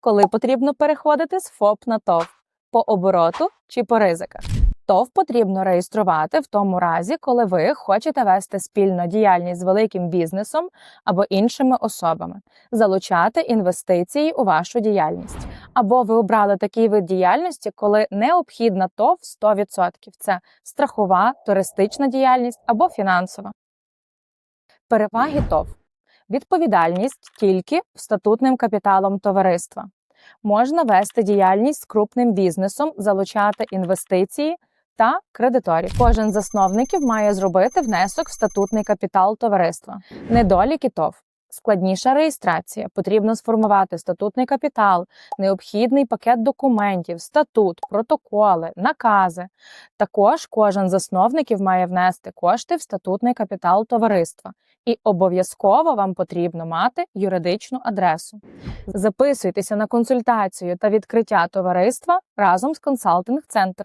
коли потрібно переходити з ФОП на ТОВ по обороту чи по ризиках. ТОВ потрібно реєструвати в тому разі, коли ви хочете вести спільну діяльність з великим бізнесом або іншими особами, залучати інвестиції у вашу діяльність. Або ви обрали такий вид діяльності, коли необхідна ТОВ 100%. Це страхова, туристична діяльність або фінансова. Переваги ТОВ. Відповідальність тільки статутним капіталом товариства. Можна вести діяльність з крупним бізнесом, залучати інвестиції та кредиторів. Кожен засновників має зробити внесок в статутний капітал товариства. Недоліки ТОВ. Складніша реєстрація. Потрібно сформувати статутний капітал, необхідний пакет документів, статут, протоколи, накази. Також кожен з засновників має внести кошти в статутний капітал товариства. І обов'язково вам потрібно мати юридичну адресу. Записуйтеся на консультацію та відкриття товариства разом з консалтинг центр.